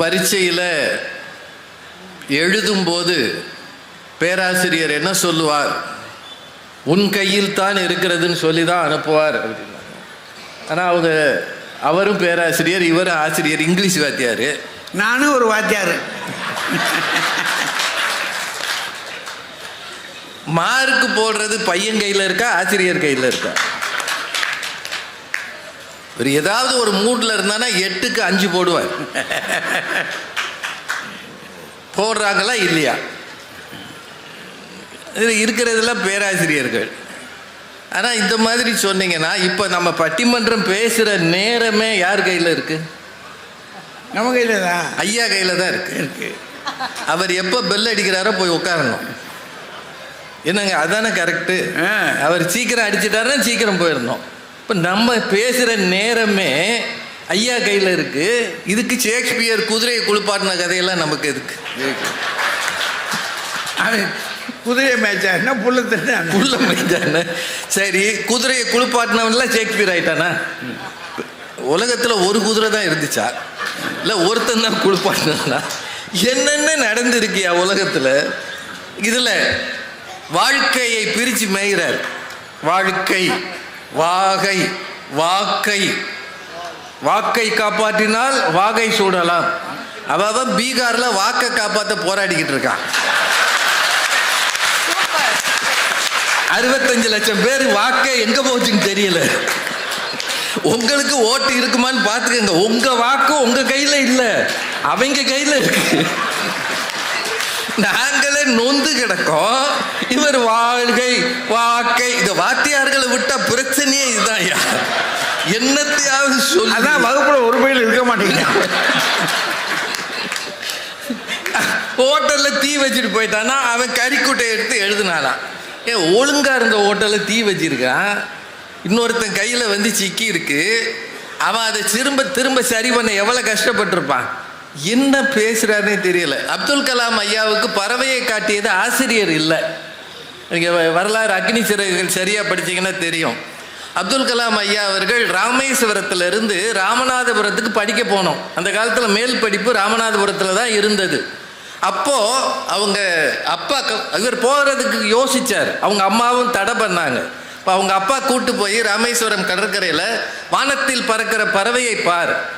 பரீட்சையில் எழுதும்போது பேராசிரியர் என்ன சொல்லுவார்? உன் கையில் தான் இருக்கிறதுன்னு சொல்லி தான் அனுப்புவார் ஆனால் அவங்க அவரும் பேராசிரியர் இவரும் ஆசிரியர் இங்கிலீஷ் வாத்தியார். நானும் ஒரு வாத்தியார். மார்க் போடுறது பையன் கையில் இருக்கா ஆசிரியர் கையில் இருக்கா? ஒரு ஏதாவது ஒரு மூட்ல இருந்தானா எட்டுக்கு அஞ்சு போடுவார். போடுறாங்களா இல்லையா? இது இருக்கிறதெல்லாம் பேராசிரியர்கள். ஆனால் இந்த மாதிரி சொன்னீங்கன்னா இப்போ நம்ம பட்டிமன்றம் பேசுகிற நேரமே யார் கையில் இருக்கு? நம்ம கையில் தான். ஐயா கையில் தான் இருக்கு. இருக்கு. அவர் எப்போ பெல் அடிக்கிறாரோ போய் உட்காரணும். என்னங்க அதானே கரெக்டு. அவர் சீக்கிரம் அடிச்சிட்டாருன்னா சீக்கிரம் போயிடணும். இப்போ நம்ம பேசுகிற நேரமே ஐயா கையில் இருக்கு. இதுக்கு ஷேக்ஸ்பியர் குதிரையை குளிப்பாட்டின கதையெல்லாம் நமக்கு எதுக்கு? அவன் குதிரை மேய்ச்சா என்ன? புல்லு தண்ணி புள்ள மைதான சரி குதிரையை குளிப்பாட்டினவன்லாம் ஷேக்ஸ்பியர் ஆயிட்டானா? உலகத்தில் ஒரு குதிரை தான் இருந்துச்சா? இல்லை ஒருத்தன் தான் குளிப்பாட்டினா என்னென்ன நடந்திருக்கியா உலகத்தில்? இதில் வாழ்க்கையை பிரித்து மேய்கிறார் வாழ்க்கை. வாகை வாக்கை. வாக்கை காப்பாற்றினால் வாகை சூடலாம். அவன் அவ பீகார்ல வாக்கை காப்பாற்ற போராடிக்கிட்டு இருக்கான் அறுபத்தஞ்சு லட்சம் பேர் வாக்கை எங்க போச்சுன்னு தெரியல. உங்களுக்கு ஓட்டு இருக்குமான்னு பார்த்துக்கங்க. உங்க வாக்கு உங்க கையில இல்லை. அவங்க கையில இருக்கு. நாங்களே நொந்து கிடக்கோம். இவர் வாழ்கை வாக்கை இந்த வாத்தியார்களை விட்டா பிரச்சனையே இதுதான் ஐயா என்னத்தையாவது சொல்லி. அதான் வகுப்புல ஒரு பையில இருக்க மாட்டேங்கிறான் ஹோட்டல்ல தீ வச்சுட்டு போயிட்டானா அவன் கறிக்குட்டை எடுத்து எழுதுனானாம் ஏ ஒழுங்கா இருந்த ஹோட்டல்ல தீ வச்சிருக்கான். இன்னொருத்தன் கையில வந்து சிக்கி இருக்கு. அவன் அதை திரும்ப திரும்ப சரி பண்ண எவ்வளவு கஷ்டப்பட்டிருப்பான்? என்ன பேசுறாருன்னே தெரியல. அப்துல் கலாம் ஐயாவுக்கு பறவையை காட்டியது ஆசிரியர் இல்லை. நீங்கள் வ- வரலாறு அக்னி சிறகுகள் சரியாக படித்தீங்கன்னா தெரியும். அப்துல் கலாம் ஐயா அவர்கள் ராமேஸ்வரத்துல இருந்து ராமநாதபுரத்துக்கு படிக்க போனோம். அந்த காலத்தில் மேல் படிப்பு ராமநாதபுரத்தில் தான் இருந்தது. அப்போ அவங்க அப்பா க- இவர் போகிறதுக்கு யோசிச்சார். அவங்க அம்மாவும் தடை பண்ணாங்க. இப்போ அவங்க அப்பா கூட்டு போய் ராமேஸ்வரம் கடற்கரையில் வானத்தில் பறக்கிற பறவையை பார்.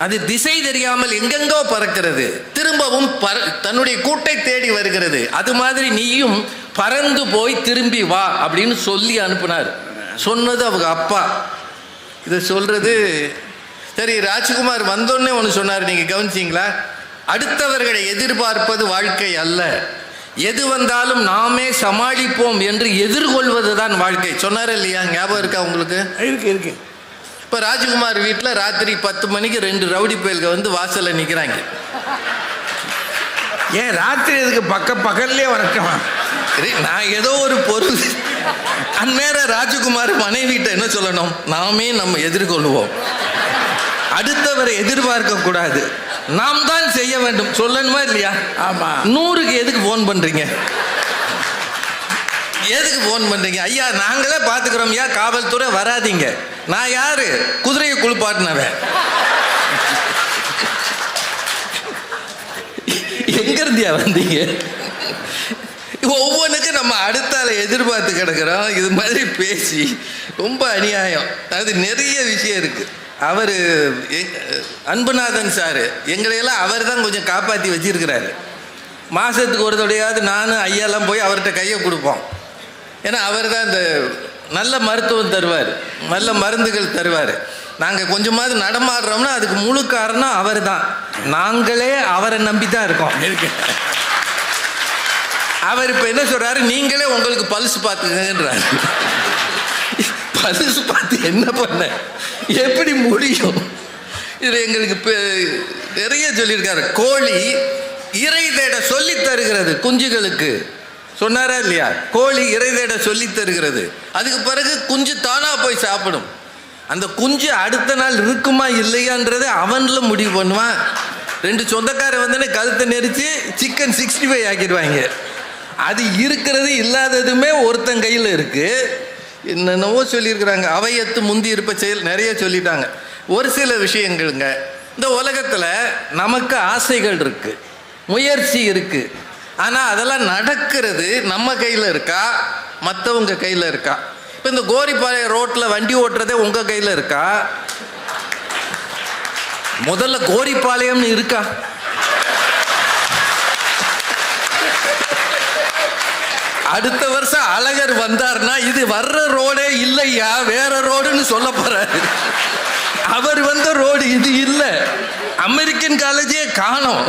அது திசை தெரியாமல் எங்கெங்கோ பறக்கிறது. திரும்பவும் பற தன்னுடைய கூட்டை தேடி வருகிறது. அது மாதிரி நீயும் பறந்து போய் திரும்பி வா அப்படின்னு சொல்லி அனுப்பினார். சொன்னது அவங்க அப்பா. இதை சொல்றது சரி ராஜ்குமார் வந்தோடனே ஒன்று சொன்னார் நீங்க கவனிச்சீங்களா? அடுத்தவர்களை எதிர்பார்ப்பது வாழ்க்கை அல்ல. எது வந்தாலும் நாமே சமாளிப்போம் என்று எதிர்கொள்வது தான் வாழ்க்கை. சொன்னார் இல்லையா? ஞாபகம் இருக்கா உங்களுக்கு? இருக்கு இருக்கு. இப்போ ராஜ்குமார் வீட்டில் ராத்திரி பத்து மணிக்கு ரெண்டு ரவுடி பயல்க வந்து வாசல்ல நிற்கிறாங்க ஏன் ராத்திரி இதுக்கு பக்க பக்கத்துலயே வரட்டுமா? சரி நான் ஏதோ ஒரு பொருள். அந்நேரம் ராஜகுமார் மனைவிட்ட என்ன சொல்லணும்? நாமே நம்ம எதிர்கொள்வோம். அடுத்தவரை எதிர்பார்க்க கூடாது. நாம் தான் செய்ய வேண்டும். சொல்லணுமா இல்லையா? ஆமா. நூறுக்கு எதுக்கு ஃபோன் பண்றீங்க? எதுக்கு ஃபோன் பண்றீங்க? ஐயா நாங்களே பார்த்துக்கிறோம் ஐயா காவல்துறை வராதீங்க. நான் யாரு? குதிரையை குளிப்பாட்டினவன். எங்க இருந்தியா வந்தீங்க? ஒவ்வொன்றுக்கும் நம்ம அடுத்தால எதிர்பார்த்து கிடக்கிறோம். இது மாதிரி பேசி ரொம்ப அநியாயம். அது நிறைய விஷயம் இருக்கு. அவர் அன்புநாதன் சார் எங்களையெல்லாம் அவர் தான் கொஞ்சம் காப்பாற்றி வச்சிருக்கிறாரு. மாதத்துக்கு ஒரு தடையாவது நானும் ஐயாலாம் போய் அவர்கிட்ட கையை கொடுப்போம். ஏன்னா அவர் தான் இந்த நல்ல மருத்துவம் தருவார். நல்ல மருந்துகள் தருவார். நாங்கள் கொஞ்சமாவது நடமாடுறோம்னா அதுக்கு முழு காரணம் அவர் தான் நாங்களே அவரை நம்பி தான் இருக்கோம். அவர் இப்போ என்ன சொல்கிறாரு நீங்களே உங்களுக்கு பல்ஸ் பார்த்துக்கங்கன்றாரு. பல்ஸ் பார்த்து என்ன பண்ண? எப்படி முடியும்? இது எங்களுக்கு பெ- நிறைய சொல்லியிருக்காரு. கோழி இறை தேட சொல்லி தருகிறது குஞ்சுகளுக்கு. சொன்னாரா இல்லையா? கோழி இறை தேட சொல்லி தருகிறது. அதுக்கு பிறகு குஞ்சு தானா போய் சாப்பிடும். அந்த குஞ்சு அடுத்த நாள் இருக்குமா இல்லையான்றதை அவன்ல முடிவு பண்ணுவான். ரெண்டு சொந்தக்கார வந்தோடனே கழுத்தை நெரிச்சு சிக்கன் சிக்ஸ்டி ஃபைவ் ஆக்கிடுவாங்க. அது இருக்கிறது இல்லாததுமே ஒருத்தன் கையில் இருக்கு. என்னென்னவோ சொல்லியிருக்கிறாங்க. அவையத்து முந்தி இருப்ப செயல் நிறைய சொல்லிட்டாங்க. ஒரு சில விஷயங்கள்ங்க. இந்த உலகத்தில் நமக்கு ஆசைகள் இருக்கு. முயற்சி இருக்குது ஆனால் அதெல்லாம் நடக்கிறது நம்ம கையில் இருக்கா? மற்றவங்க கையில் இருக்கா? இப்போ இந்த கோரிப்பாளையம் ரோட்டில் வண்டி ஓட்டுறதே உங்கள் கையில் இருக்கா? முதல்ல கோரிப்பாளையம்னு இருக்கா? அடுத்த வருஷம் அழகர் வந்தார்னா இது வர்ற ரோடே இல்லையா? வேற ரோடுன்னு சொல்ல போறாரு. அவர் வந்த ரோடு இது இல்லை. அமெரிக்கன் காலேஜே காணும்.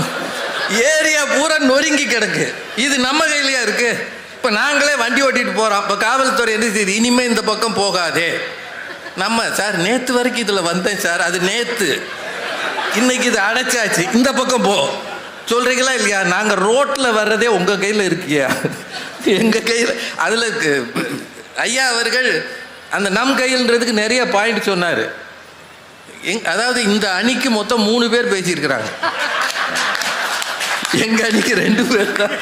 ஏரியா பூரா நொறுங்கி கிடக்கு. இது நம்ம கையிலயா இருக்கு? இப்போ நாங்களே வண்டி ஓட்டிட்டு போறோம். இப்போ காவல்துறை என்ன செய்யுது இனிமே இந்த பக்கம் போகாதே. நம்ம சார் நேத்து வரைக்கும் இதுல வந்தேன் சார். அது நேத்து. இன்னைக்கு இது அடைச்சாச்சு. இந்த பக்கம் போ. சொல்றீங்களா இல்லையா? நாங்க ரோட்ல வர்றதே உங்க கையில இருக்கியா? எங்க கையில்? அதுல ஐயா அவர்கள் அந்த நம் கையில்ன்றதுக்கு நிறைய பாயிண்ட் சொன்னாரு. எங் அதாவது இந்த அணிக்கு மொத்தம் மூணு பேர் பேசியிருக்கிறாங்க. எங்க அணிக்கு ரெண்டு பேர் தான்.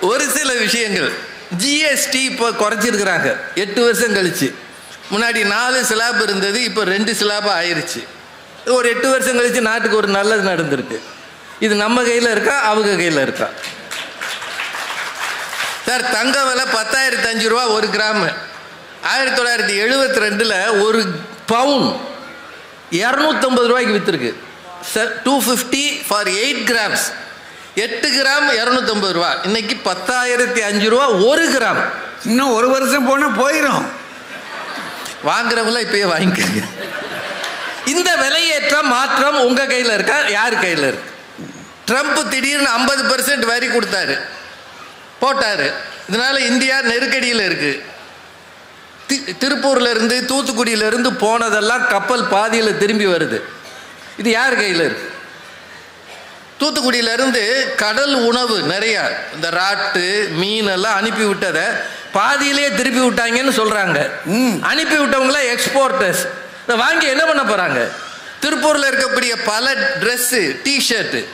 ஒரு சில விஷயங்கள். ஜிஎஸ்டி இப்போ குறைச்சிருக்கிறாங்க. எட்டு வருஷம் கழிச்சு. முன்னாடி நாலு சிலாப் இருந்தது இப்போ ரெண்டு சிலாபாக ஆயிடுச்சு ஒரு எட்டு வருஷம் கழிச்சு நாட்டுக்கு ஒரு நல்லது நடந்திருக்கு. இது நம்ம கையில் இருக்கா? அவங்க கையில் இருக்கா? சார் தங்க விலை பத்தாயிரத்தி அஞ்சு ரூபா ஒரு கிராமு. ஆயிரத்தி தொள்ளாயிரத்தி எழுபத்தி ரெண்டில் ஒரு பவுன் இரநூத்தம்பது ரூபாய்க்கு விற்றுருக்கு two fifty for eight grams எட்டு கிராம் இரநூத்தம்பது ரூபா. இன்னைக்கு பத்தாயிரத்தி அஞ்சு ரூபா ஒரு கிராம். இன்னும் ஒரு வருஷம் போனால் போயிடும் வாங்குறவங்கள இப்பயே வாங்கிக்கோங்க. இந்த விலையேற்ற மாற்றம் உங்க கையில் இருக்கா? யார் கையில் இருக்கு? ட்ரம்ப் திடீர்னு ஐம்பது பெர்சன்ட் வரி கொடுத்தாரு. போட்டாரு. இதனால இந்தியா நெருக்கடியில் இருக்கு. தி- திருப்பூர்ல இருந்து தூத்துக்குடியில இருந்து போனதெல்லாம் கப்பல் பாதியில் திரும்பி வருது. இது யார் கையில் இருக்கு? தூத்துக்குடியில இருந்து கடல் உணவு நிறைய இந்த ராட்டு மீன் எல்லாம் அனுப்பி விட்டதை பாதியிலேயே திருப்பி விட்டாங்கன்னு சொல்றாங்க. ம். அனுப்பி விட்டவங்கள எக்ஸ்போர்ட்டர்ஸ் இதை வாங்கி என்ன பண்ண போறாங்க? திருப்பூர்ல இருக்கக்கூடிய பல ட்ரெஸ்ஸு டிஷர்ட்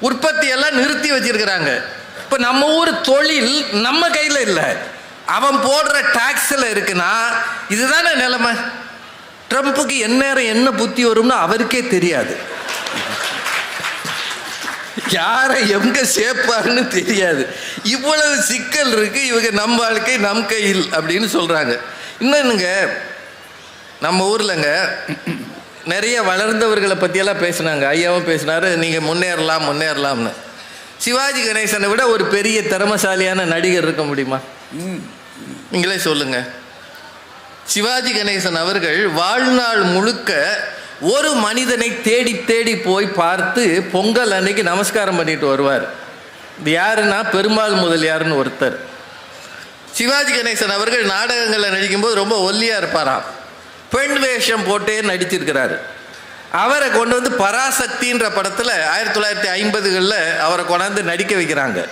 உற்பத்தி எல்லாம் நிறுத்தி வச்சிருக்கிறாங்க. இப்போ நம்ம ஊர் தொழில் நம்ம கையில் இல்லை. அவன் போடுற டாக்ஸில் இருக்குன்னா இதுதானே நிலைமை? ட்ரம்ப்புக்கு எந்நேரம் என்ன புத்தி வரும்னு அவருக்கே தெரியாது. யாரை எங்க சேர்ப்பாருன்னு தெரியாது. இவ்வளவு சிக்கல் இருக்கு இவங்க நம்ம வாழ்க்கை நம் கையில் அப்படின்னு சொல்றாங்க. இன்னொன்னுங்க நம்ம ஊர்லங்க நிறைய வளர்ந்தவர்களை பற்றியெல்லாம் பேசினாங்க. ஐயாவும் பேசினாரு நீங்கள் முன்னேறலாம் முன்னேறலாம்னு. சிவாஜி கணேசனை விட ஒரு பெரிய திறமசாலியான நடிகர் இருக்க முடியுமா? நீங்களே சொல்லுங்க. சிவாஜி கணேசன் அவர்கள் வாழ்நாள் முழுக்க ஒரு மனிதனை தேடி தேடி போய் பார்த்து பொங்கல் அன்னைக்கு நமஸ்காரம் பண்ணிட்டு வருவார். இது யாருன்னா பெருமாள் முதலியார்னு ஒருத்தர். சிவாஜி கணேசன் அவர்கள் நாடகங்களில் நடிக்கும்போது ரொம்ப ஒல்லியாக இருப்பாராம். பெண் வேஷம் போட்டே நடிச்சிருக்கிறாரு. அவரை கொண்டு வந்து பராசக்தின்ற படத்தில் ஆயிரத்தி தொள்ளாயிரத்தி ஐம்பதுகளில் அவரை கொண்டாந்து நடிக்க வைக்கிறாங்க.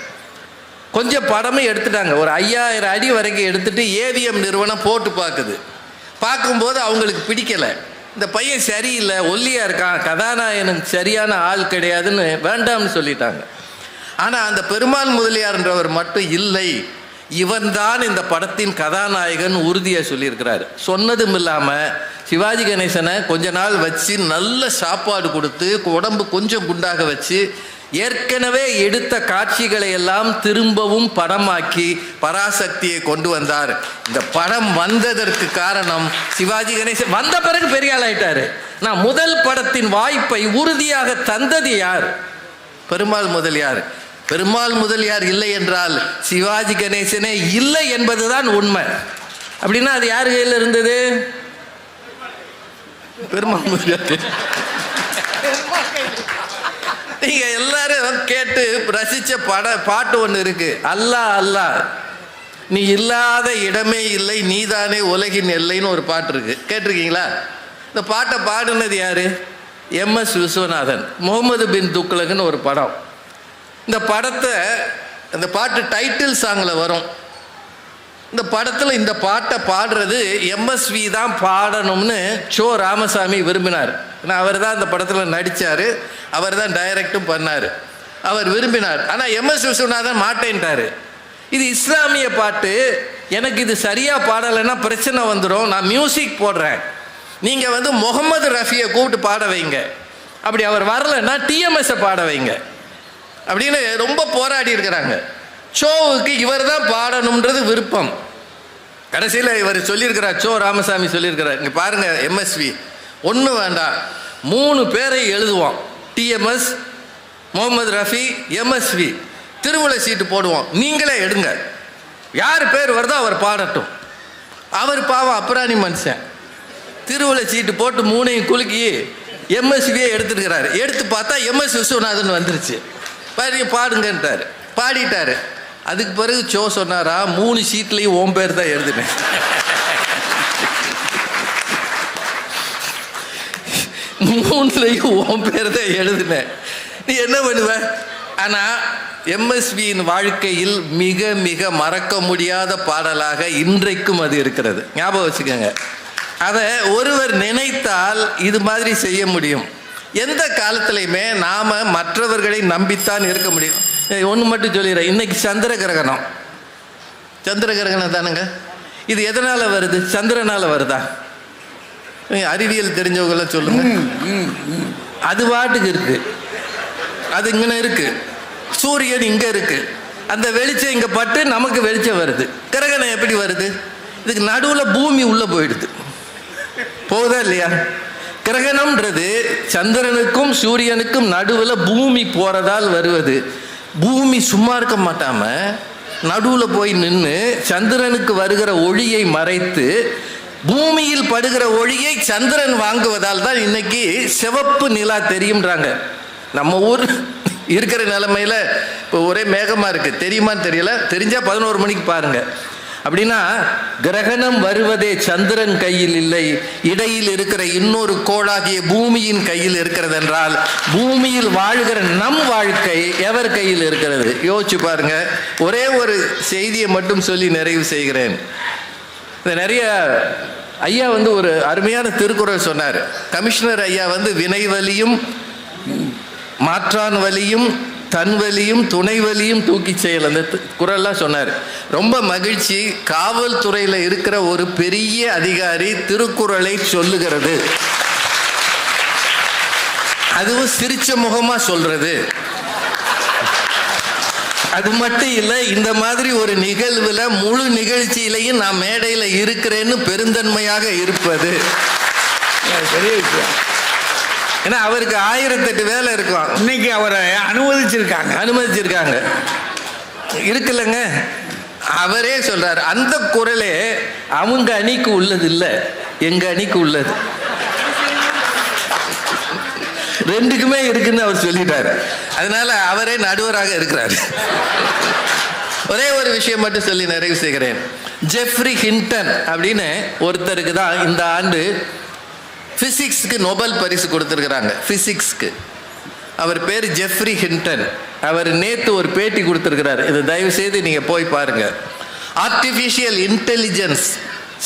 கொஞ்சம் படமும் எடுத்துட்டாங்க. ஒரு ஐயாயிரம் அடி வரைக்கும் எடுத்துட்டு ஏவிஎம் நிறுவனம் போட்டு பார்க்குது. பார்க்கும்போது அவங்களுக்கு பிடிக்கலை. இந்த பையன் சரியில்லை ஒல்லியா இருக்கான் கதாநாயகனுக்கு சரியான ஆள் கிடையாதுன்னு வேண்டாம்னு சொல்லிட்டாங்க. ஆனால் அந்த பெருமாள் முதலியார்ன்றவர் மட்டும் இல்லை. இவன்தான் இந்த படத்தின் கதாநாயகன் உறுதியாக சொல்லியிருக்கிறார். சொன்னதும் இல்லாமல் சிவாஜி கணேசனை கொஞ்ச நாள் வச்சு நல்ல சாப்பாடு கொடுத்து உடம்பு கொஞ்சம் குண்டாக வச்சு ஏற்கனவே எடுத்த காட்சிகளை எல்லாம் திரும்பவும் படமாக்கி பராசக்தியை கொண்டு வந்தார். இந்த படம் வந்ததற்கு காரணம் சிவாஜி கணேசன். வந்த பிறகு பெரிய ஆளாயிட்டாரு நான் முதல் படத்தின் வாய்ப்பை உறுதியாக தந்தது யார்? பெருமாள் முதலியார் பெருமாள் முதலியார் இல்லை என்றால் சிவாஜி கணேசனே இல்லை என்பதுதான் உண்மை. அப்படின்னா அது யார் கையில் இருந்தது? பெருமாள் முதலியார் நீங்க எல்லாரும் கேட்டு ரசிச்ச பட பாட்டு ஒன்று இருக்கு. அல்லா அல்லாஹ் நீ இல்லாத இடமே இல்லை நீதானே உலகின் எல்லைன்னு ஒரு பாட்டு இருக்கு. கேட்டிருக்கீங்களா? இந்த பாட்டை பாடினது யாரு? எம்எஸ் விஸ்வநாதன். முகமது பின் துக்லகுன்னு ஒரு படம். இந்த படத்தை இந்த பாட்டு டைட்டில் சாங்கில் வரும். இந்த படத்தில் இந்த பாட்டை பாடுறது எம்எஸ்வி தான் பாடணும்னு சோ ராமசாமி விரும்பினார். ஏன்னா அவர் தான் அந்த படத்தில் நடித்தார் அவர் தான் டைரக்டும் பண்ணார். அவர் விரும்பினார். ஆனால் எம்எஸ் விஸ்வநாதன் மாட்டேன்ட்டார். இது இஸ்லாமிய பாட்டு. எனக்கு இது சரியாக பாடலைன்னா பிரச்சனை வந்துடும் நான் மியூசிக் போடுறேன். நீங்கள் வந்து முகமது ரஃபியை கூப்பிட்டு பாட வைங்க. அப்படி அவர் வரலைன்னா டிஎம்எஸ்ஸை பாட வைங்க. அப்படின்னு ரொம்ப போராடி இருக்கிறாங்க. ஷோவுக்கு இவர் தான் பாடணுன்றது விருப்பம். கடைசியில் இவர் சொல்லியிருக்கிறார். சோ ராமசாமி சொல்லியிருக்கிறார். இங்கே பாருங்கள் எம்எஸ்வி ஒன்றும் வேண்டாம். மூணு பேரை எழுதுவோம் டிஎம்எஸ் முகமது ரஃபி எம்எஸ்வி திருவிழை சீட்டு போடுவோம் நீங்களே எடுங்க. யார் பேர் வருதோ அவர் பாடட்டும். அவர் பாவம் அப்ராணி மனுஷன். திருவிழை சீட்டு போட்டு மூணையும் குலுக்கி எம்எஸ்வியே எடுத்துருக்கிறாரு. எடுத்து பார்த்தா எம்எஸ் விஸ்வநாதன் வந்துருச்சு. பாருங்க பாடுங்கன்ட்டார் பாடிட்டார். அதுக்கு பிறகு சோ சொன்னாரா மூணு சீட்லேயும் ஓம் பேர் தான் எழுதுனேன். மூணுலையும் உன் பேர் தான் எழுதுனேன். நீ என்ன பண்ணுவ? ஆனால் எம்எஸ்வியின் வாழ்க்கையில் மிக மிக மறக்க முடியாத பாடலாக இன்றைக்கும் அது இருக்கிறது. ஞாபகம் வச்சுக்கோங்க. அதை ஒருவர் நினைத்தால் இது மாதிரி செய்ய முடியும். எந்த காலத்துலையுமே நாம் மற்றவர்களை நம்பித்தான் இருக்க முடியும். ஒன்று மட்டும் சொல்லிடுறேன். இன்னைக்கு சந்திர கிரகணம். சந்திர கிரகணம் தானுங்க. இது எதனால் வருது? சந்திரனால் வருதா? அறிவியல் தெரிஞ்சவங்களாம் சொல்லுங்க. அது பாட்டுக்கு இருக்கு. அது இங்கே இருக்கு. சூரியன் இங்கே இருக்கு. அந்த வெளிச்சம் இங்கே பட்டு நமக்கு வெளிச்சம் வருது. கிரகணம் எப்படி வருது? இதுக்கு நடுவில் பூமி உள்ளே போயிடுது. போகுதா இல்லையா? கிரகணம்ன்றது சந்திரனுக்கும் சூரியனுக்கும் நடுவில் பூமி போகிறதால் வருவது. பூமி சும்மா இருக்க மாட்டாம நடுவில் போய் நின்று சந்திரனுக்கு வருகிற ஒளியை மறைத்து பூமியில் படுகிற ஒளியை சந்திரன் வாங்குவதால் தான் இன்னைக்கு சிவப்பு நிலா தெரியும்ன்றாங்க. நம்ம ஊர் இருக்கிற நிலமையில இப்போ ஒரே மேகமாக இருக்குது தெரியுமான்னு தெரியல. தெரிஞ்சால் பதினோரு மணிக்கு பாருங்கள் அப்படின்னா கிரகணம் வருவதே சந்திரன் கையில் இல்லை. இடையில் இருக்கிற இன்னொரு கோளாகிய பூமியின் கையில் இருக்கிறது என்றால் பூமியில் வாழ்கிற நம் வாழ்க்கை எவர் கையில் இருக்கிறது? யோசிச்சு பாருங்க. ஒரே ஒரு செய்தியை மட்டும் சொல்லி நிறைவு செய்கிறேன். இந்த நிறைய ஐயா வந்து ஒரு அருமையான திருக்குறள் சொன்னார். கமிஷனர் ஐயா வந்து வினை வலியும் மாற்றான் வலியும் தன் வலியும் துணை வலியும் தூக்கி செயல். அந்த குரல்லாம் சொன்னார். ரொம்ப மகிழ்ச்சி காவல்துறையில் இருக்கிற ஒரு பெரிய அதிகாரி திருக்குறளை சொல்லுகிறது. அதுவும் சிரிச்ச முகமாக சொல்கிறது அது மட்டும் இல்லை இந்த மாதிரி ஒரு நிகழ்வில் முழு நிகழ்ச்சியிலையும் நான் மேடையில் இருக்கிறேன்னு பெருந்தன்மையாக இருப்பது. பெரிய விஷயம். ஏன்னா அவருக்கு ஆயிரத்தெட்டு வேலை இருக்கும். இன்னைக்கு அவரை அனுமதிச்சிருக்காங்க. அனுமதிச்சிருக்காங்க. இருக்குல்லங்க. அவரே சொல்றாரு அந்த குரலே அவங்க அணிக்கு உள்ளது இல்லை எங்க அணிக்கு உள்ளது. ரெண்டுக்குமே இருக்குன்னு அவர் சொல்லிட்டாரு. அதனால அவரே நடுவராக இருக்கிறார். ஒரே ஒரு விஷயம் மட்டும் சொல்லி நிறைவு செய்கிறேன். ஜெஃப்ரி ஹிண்டன் அப்படின்னு ஒருத்தருக்கு தான் இந்த ஆண்டு ஃபிசிக்ஸ்க்கு நோபல் பரிசு கொடுத்துருக்குறாங்க. ஃபிசிக்ஸ்க்கு அவர் பேர் ஜெஃப்ரி ஹிண்டன் அவர் நேற்று ஒரு பேட்டி கொடுத்துருக்கிறார். இதை தயவு செய்து நீங்கள் போய் பாருங்கள் ஆர்டிஃபிஷியல் இன்டெலிஜென்ஸ்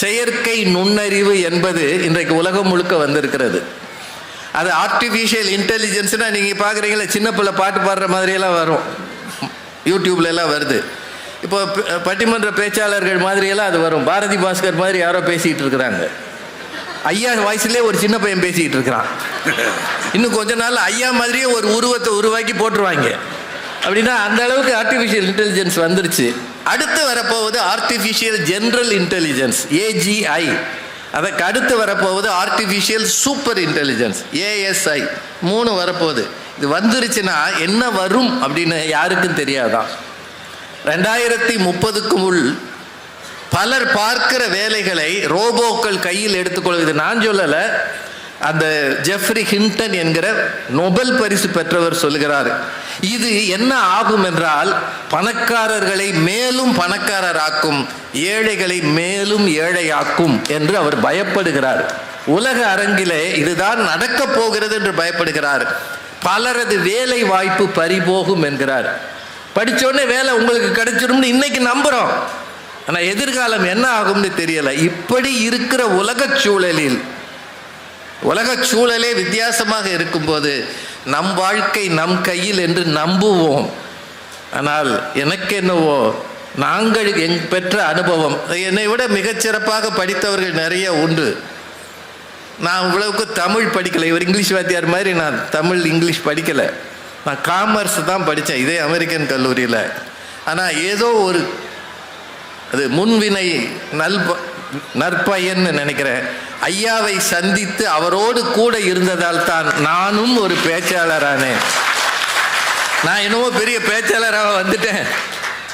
செயற்கை நுண்ணறிவு என்பது இன்றைக்கு உலகம் முழுக்க வந்திருக்கிறது. அது ஆர்டிஃபிஷியல் இன்டெலிஜென்ஸ்னால் நீங்கள் பார்க்குறீங்களா சின்ன பிள்ளை பாட்டு பாடுற மாதிரியெல்லாம் வரும். யூடியூப்லலாம் வருது. இப்போ பட்டிமன்ற பேச்சாளர்கள் மாதிரியெல்லாம் அது வரும். பாரதி பாஸ்கர் மாதிரி யாரோ பேசிகிட்டு இருக்கிறாங்க. ஐயா வாய்ஸ்லேயே ஒரு சின்ன பையன் பேசிக்கிட்டு இருக்கிறான். இன்னும் கொஞ்ச நாள் ஐயா மாதிரியே ஒரு உருவத்தை உருவாக்கி போட்டுருவாங்க. அப்படின்னா அந்த அளவுக்கு ஆர்டிஃபிஷியல் இன்டெலிஜென்ஸ் வந்துருச்சு. அடுத்து வரப்போவது ஆர்டிஃபிஷியல் ஜென்ரல் இன்டெலிஜென்ஸ் ஏஜிஐ அதற்கு அடுத்து வரப்போவது ஆர்டிஃபிஷியல் சூப்பர் இன்டெலிஜென்ஸ் ஏஎஸ்ஐ மூணு வரப்போகுது. இது வந்துருச்சுன்னா என்ன வரும் அப்படின்னு யாருக்கும் தெரியாதான் ரெண்டாயிரத்தி முப்பதுக்கு முள் பலர் பார்க்கிற வேலைகளை ரோபோக்கள் கையில் எடுத்துக்கொள்வது நான் சொல்லலை. அந்த ஜெஃப்ரி ஹிண்டன் என்கிற நொபல் பரிசு பெற்றவர் சொல்லுகிறார். இது என்ன ஆகும் என்றால் பணக்காரர்களை மேலும் பணக்காரராக்கும் ஏழைகளை மேலும் ஏழையாக்கும் என்று அவர் பயப்படுகிறார். உலக அரங்கிலே இதுதான் நடக்கப் போகிறது என்று பயப்படுகிறார். பலரது வேலை வாய்ப்பு பறிபோகும் என்கிறார். படித்தோடனே வேலை உங்களுக்கு கிடைச்சிடும்னு இன்னைக்கு நம்புகிறோம் ஆனால் எதிர்காலம் என்ன ஆகும்னு தெரியலை. இப்படி இருக்கிற உலக சூழலில் உலக சூழலே வித்தியாசமாக இருக்கும்போது நம் வாழ்க்கை நம் கையில் என்று நம்புவோம். ஆனால் எனக்கு என்னவோ நாங்கள் எங் பெற்ற அனுபவம் என்னை விட மிகச்சிறப்பாக படித்தவர்கள் நிறைய உண்டு. நான் இவ்வளவுக்கு தமிழ் படிக்கலை. இவர் இங்கிலீஷ் வாத்தியார் மாதிரி நான் தமிழ் இங்கிலீஷ் படிக்கலை. நான் காமர்ஸ் தான் படித்தேன் இதே அமெரிக்கன் கல்லூரியில். ஆனால் ஏதோ ஒரு அது முன்வினை நல்ப நற்பயன்னு நினைக்கிறேன். ஐயாவை சந்தித்து அவரோடு கூட இருந்ததால் தான் நானும் ஒரு பேச்சாளரானேன். நான் என்னவோ பெரிய பேச்சாளராக வந்துட்டேன்.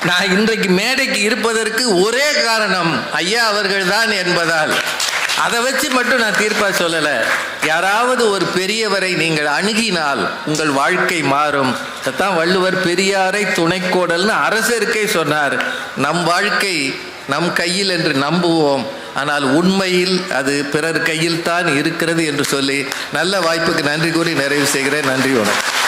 நான் இன்றைக்கு மேடைக்கு இருப்பதற்கு ஒரே காரணம் ஐயா அவர்கள் தான் என்பதால். அதை வச்சு மட்டும் நான் தீர்ப்பா சொல்லலை. யாராவது ஒரு பெரியவரை நீங்கள் அணுகினால் உங்கள் வாழ்க்கை மாறும். அதான் வள்ளுவர் பெரியாரை துணைக்கோடல்னு அரசருக்கே சொன்னார். நம் வாழ்க்கை நம் கையில் என்று நம்புவோம். ஆனால் உண்மையில் அது பிறர் கையில் தான் இருக்கிறது என்று சொல்லி நல்ல வாய்ப்புக்கு நன்றி கூறி நிறைவு செய்கிறேன். நன்றி வணக்கம்.